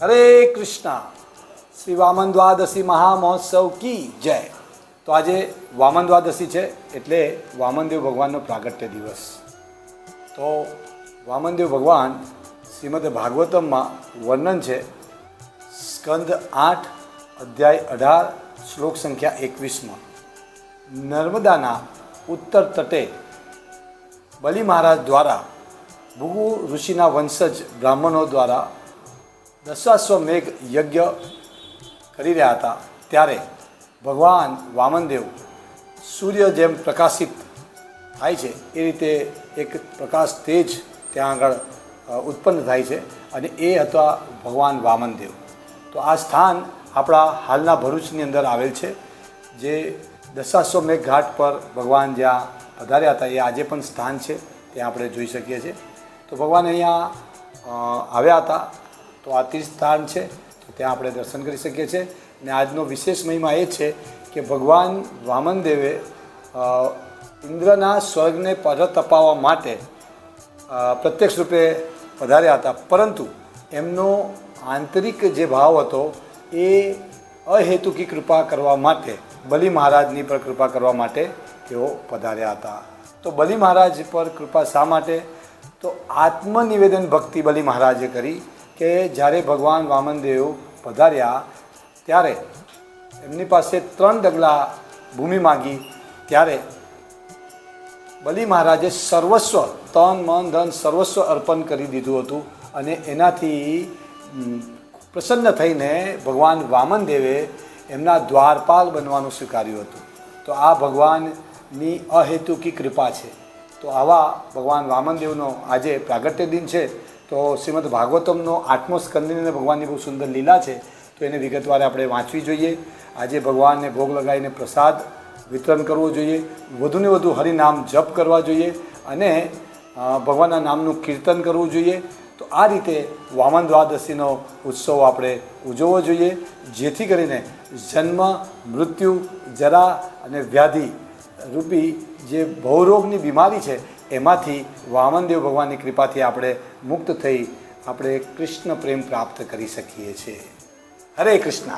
હરે કૃષ્ણ શ્રી વામન દ્વાદશી મહામહોત્સવ કી જય તો આજે વામન દ્વાદશી છે એટલે વામનદેવ ભગવાનનો પ્રાગટ્ય દિવસ તો વામનદેવ ભગવાન શ્રીમદ ભાગવતમમાં વર્ણન છે સ્કંદ આઠ અધ્યાય અઢાર શ્લોક સંખ્યા એકવીસમાં નર્મદાના ઉત્તર તટે બલિ મહારાજ દ્વારા ભૃગુ ઋષિના વંશજ બ્રાહ્મણો દ્વારા દશાશ્વમેઘ યજ્ઞ કરી રહ્યા હતા. ત્યારે ભગવાન વામનદેવ સૂર્ય જેમ પ્રકાશિત થાય છે. એ રીતે એક પ્રકાશ તેજ ત્યાં આગળ ઉત્પન્ન થાય છે અને એ હતા ભગવાન વામનદેવ. તો આ સ્થાન આપણા હાલના ભરૂચની અંદર આવેલ છે, જે દશાશ્વમેઘ ઘાટ પર ભગવાન જ્યાં પધાર્યા હતા, એ આજે પણ સ્થાન છે ત્યાં આપણે જોઈ શકીએ છીએ. તો ભગવાન અહીંયા આવ્યા હતા. તો આ તીર્થસ્થાન છે, તો ત્યાં આપણે દર્શન કરી શકીએ છીએ. અને આજનો વિશેષ મહિમા એ છે કે ભગવાન વામનદેવે ઇન્દ્રના સ્વર્ગને પરત અપાવવા માટે પ્રત્યક્ષ રૂપે પધાર્યા હતા. પરંતુ એમનો આંતરિક જે ભાવ હતો એ અહેતુકી કૃપા કરવા માટે, બલિ મહારાજની પર કૃપા કરવા માટે તેઓ પધાર્યા હતા. તો બલિ મહારાજ પર કૃપા શા માટે? તો આત્મનિવેદન ભક્તિ બલિ મહારાજે કરી. કે જ્યારે ભગવાન વામનદેવ પધાર્યા ત્યારે એમની પાસે ત્રણ ડગલા ભૂમિ માગી, ત્યારે બલિ મહારાજે સર્વસ્વ, તન, મન, ધન સર્વસ્વ અર્પણ કરી દીધું હતું અને એનાથી પ્રસન્ન થઈને ભગવાન વામનદેવે એમના દ્વારપાલ બનવાનું સ્વીકાર્યું હતું. તો આ ભગવાનની અહેતુકી કૃપા છે. તો આવા ભગવાન વામનદેવનો આજે પ્રાગટ્ય દિન છે. તો શ્રીમદ ભાગવતમનો આઠમો સ્કંદની ભગવાનની બહુ સુંદર લીલા છે, તો એને વિગતવારે આપણે વાંચવી જોઈએ. આજે ભગવાનને ભોગ લગાવીને પ્રસાદ વિતરણ કરવું જોઈએ. વધુને વધુ હરિનામ જપ કરવા જોઈએ અને ભગવાનના નામનું કીર્તન કરવું જોઈએ. તો આ રીતે વામન દ્વાદશીનો ઉત્સવ આપણે ઉજવવો જોઈએ, જેથી કરીને જન્મ, મૃત્યુ, જરા અને વ્યાધિ રૂપી જે ભવરોગની બીમારી છે એમાંથી વામનદેવ ભગવાનની કૃપાથી આપણે મુક્ત થઈ આપણે કૃષ્ણ પ્રેમ પ્રાપ્ત કરી શકીએ છીએ. હરે કૃષ્ણ.